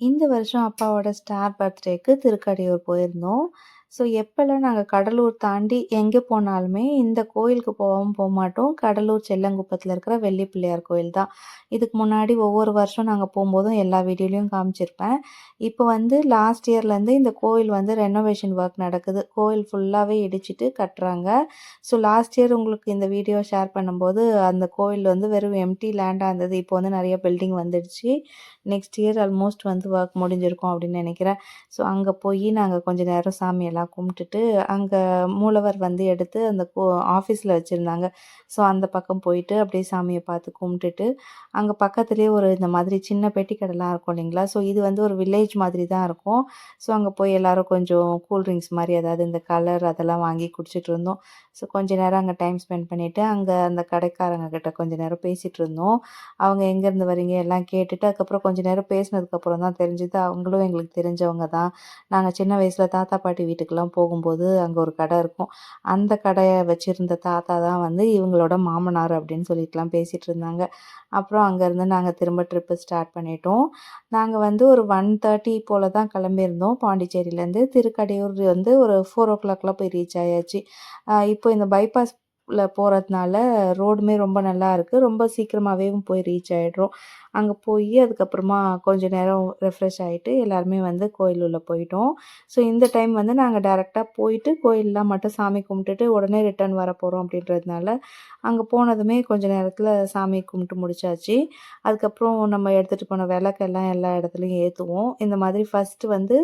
இந்த வருஷம் அப்பாவோட ஸ்டார் பர்த்டேக்கு திருக்கடையூர் போயிருந்தோம். ஸோ எப்போல்லாம் நாங்கள் கடலூர் தாண்டி எங்கே போனாலுமே இந்த கோயிலுக்கு போவாம போக மாட்டோம். கடலூர் செல்லங்குப்பத்தில் இருக்கிற வெள்ளி பிள்ளையார் கோயில் தான். இதுக்கு முன்னாடி ஒவ்வொரு வருஷம் நாங்கள் போகும்போதும் எல்லா வீடியோலையும் காமிச்சிருப்பேன். இப்போ வந்து லாஸ்ட் இயர்லேருந்து இந்த கோயில் வந்து ரெனோவேஷன் ஒர்க் நடக்குது. கோயில் ஃபுல்லாகவே இடிச்சிட்டு கட்டுறாங்க. ஸோ லாஸ்ட் இயர் உங்களுக்கு இந்த வீடியோ ஷேர் பண்ணும்போது அந்த கோயில் வந்து வெறும் எம்டி லேண்டாக இருந்தது. இப்போ வந்து நிறைய பில்டிங் வந்துடுச்சு. நெக்ஸ்ட் இயர் ஆல்மோஸ்ட் வந்து ஒர்க் முடிஞ்சிருக்கும் அப்படின்னு நினைக்கிறேன். ஸோ அங்கே போய் நாங்கள் கொஞ்சம் நேரம் சாமியெல்லாம் கும்பிட்டுட்டு அங்கே மூலவர் வந்து எடுத்து அந்த ஆஃபீஸில் வச்சுருந்தாங்க. ஸோ அந்த பக்கம் போயிட்டு அப்படியே சாமியை பார்த்து கும்பிட்டுட்டு அங்கே பக்கத்துலேயே ஒரு இந்த மாதிரி சின்ன பெட்டி கடைலாம் இருக்கும் இல்லைங்களா? ஸோ இது வந்து ஒரு வில்லேஜ் மாதிரி தான் இருக்கும். ஸோ அங்கே போய் எல்லோரும் கொஞ்சம் கூல்ட்ரிங்க்ஸ் மாதிரி அதாவது இந்த கலர் அதெல்லாம் வாங்கி குடிச்சிட்டு இருந்தோம். ஸோ கொஞ்ச நேரம் அங்கே டைம் ஸ்பெண்ட் பண்ணிவிட்டு அங்கே அந்த கடைக்காரங்க கிட்ட கொஞ்ச நேரம் பேசிகிட்டு இருந்தோம். அவங்க எங்கேருந்து வரீங்க எல்லாம் கேட்டுட்டு அதுக்கப்புறம் கொஞ்சம் கொஞ்ச நேரம் பேசினதுக்கப்புறம் தான் தெரிஞ்சுது. அவங்களும் எங்களுக்கு தெரிஞ்சவங்க தான். நாங்கள் சின்ன வயசில் தாத்தா பாட்டி வீட்டுக்கெல்லாம் வீட்டுக்கெலாம் போகும்போது அங்கே ஒரு கடை இருக்கும். அந்த கடையை வச்சுருந்த தாத்தா தான் வந்து இவங்களோட மாமனார் அப்படின்னு சொல்லிட்டுலாம் பேசிகிட்டு இருந்தாங்க. அப்புறம் அங்கேருந்து நாங்கள் திரும்ப ட்ரிப்பு ஸ்டார்ட் பண்ணிட்டோம். நாங்கள் வந்து ஒரு ஒன் தேர்ட்டி போல் தான் கிளம்பியிருந்தோம். பாண்டிச்சேரியிலேருந்து திருக்கடையூர் வந்து ஒரு ஃபோர் ஓ கிளாக்லாம் போய் ரீச் ஆயாச்சு. இப்போ இந்த பைபாஸ் போகிறதுனால ரோடுமே ரொம்ப நல்லா இருக்குது ரொம்ப சீக்கிரமாகவே போய் ரீச் ஆகிடுறோம் அங்கே போய் அதுக்கப்புறமா கொஞ்சம் நேரம் ரெஃப்ரெஷ் ஆகிட்டு எல்லாருமே வந்து கோயில் உள்ள போயிட்டோம். ஸோ இந்த டைம் வந்து நாங்கள் டேரெக்டாக போயிட்டு கோயிலெலாம் மட்டும் சாமி கும்பிட்டுட்டு உடனே ரிட்டர்ன் வர போகிறோம் அப்படின்றதுனால அங்கே போனதுமே கொஞ்சம் நேரத்தில் சாமி கும்பிட்டு முடிச்சாச்சு. அதுக்கப்புறம் நம்ம எடுத்துகிட்டு போன விளக்கெல்லாம் எல்லா இடத்துலையும் ஏற்றுவோம் இந்த மாதிரி ஃபஸ்ட்டு வந்து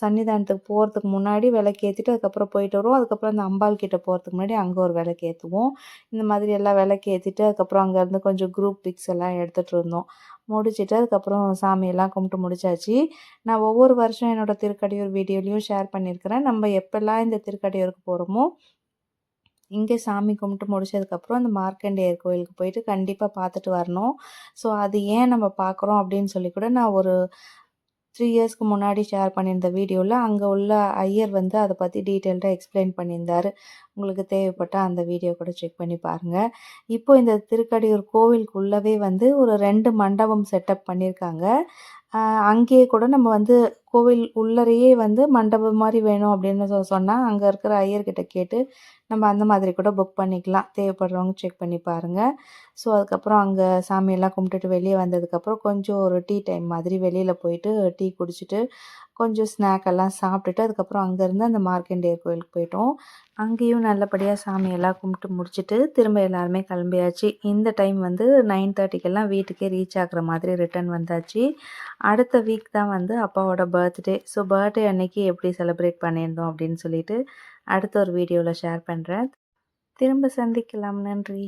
சன்னிதானத்துக்கு போகிறதுக்கு முன்னாடி விளக்கு ஏற்றிட்டு அதுக்கப்புறம் போயிட்டு வருவோம். அதுக்கப்புறம் அந்த அம்பாள் கிட்டே போகிறதுக்கு முன்னாடி அங்கே ஒரு விளக்கு ஏற்றுவோம் இந்த மாதிரி எல்லாம் விளக்கு ஏற்றிட்டு அதுக்கப்புறம் அங்கேருந்து கொஞ்சம் குரூப் பிக்ஸ் எல்லாம் எடுத்துகிட்டு இருந்தோம். முடிச்சுட்டு அதுக்கப்புறம் சாமியெல்லாம் கும்பிட்டு முடிச்சாச்சு. நான் ஒவ்வொரு வருஷம் என்னோடய திருக்கடையூர் வீடியோலையும் ஷேர் பண்ணியிருக்கிறேன். நம்ம எப்போல்லாம் இந்த திருக்கடையூருக்கு போகிறோமோ இங்கே சாமி கும்பிட்டு முடிச்சதுக்கப்புறம் அந்த மார்க்கண்டேயர் கோயிலுக்கு போயிட்டு கண்டிப்பாக பார்த்துட்டு வரணும். ஸோ அது ஏன் நம்ம பார்க்குறோம் அப்படின்னு சொல்லி கூட நான் ஒரு த்ரீ இயர்ஸ்க்கு முன்னாடி ஷேர் பண்ணியிருந்த வீடியோவில் அங்கே உள்ள ஐயர் வந்து அதை பற்றி டீட்டெயில்டாக எக்ஸ்பிளைன் பண்ணியிருந்தார். உங்களுக்கு தேவைப்பட்டால் அந்த வீடியோ கூட செக் பண்ணி பாருங்கள் இப்போ இந்த திருக்கடியூர் கோவிலுக்குள்ளவே வந்து ஒரு ரெண்டு மண்டபம் செட்டப் பண்ணியிருக்காங்க. அங்கேயே கூட நம்ம வந்து கோவில் உள்ளறையே வந்து மண்டபம் மாதிரி வேணும் அப்படின்னு சொ சொன்னால் அங்கே இருக்கிற ஐயர்கிட்ட கேட்டு நம்ம அந்த மாதிரி கூட புக் பண்ணிக்கலாம். தேவைப்படுறவங்க செக் பண்ணி பாருங்கள் ஸோ அதுக்கப்புறம் அங்கே சாமியெல்லாம் கும்பிட்டுட்டு வெளியே வந்ததுக்கப்புறம் கொஞ்சம் ஒரு டீ டைம் மாதிரி வெளியில் போயிட்டு டீ குடிச்சிட்டு கொஞ்சம் ஸ்நாக் எல்லாம் சாப்பிட்டுட்டு அதுக்கப்புறம் அங்கேருந்து அந்த மார்க்கண்டேயர் கோயிலுக்கு போயிட்டோம். அங்கேயும் நல்லபடியாக சாமியெல்லாம் கும்பிட்டு முடிச்சுட்டு திரும்ப எல்லாருமே கிளம்பியாச்சு. இந்த டைம் வந்து நைன் தேர்ட்டிக்கெல்லாம் வீட்டுக்கே ரீச் ஆகிற மாதிரி ரிட்டர்ன் வந்தாச்சு. அடுத்த வீக் தான் வந்து அப்பாவோட பர்த்டே ஸோ பர்த்டே அன்னைக்கு எப்படி செலிப்ரேட் பண்ணியிருந்தோம் அப்படின்னு சொல்லிட்டு அடுத்த ஒரு வீடியோவில் ஷேர் பண்ணுறேன் திரும்ப சந்திக்கலாம். நன்றி.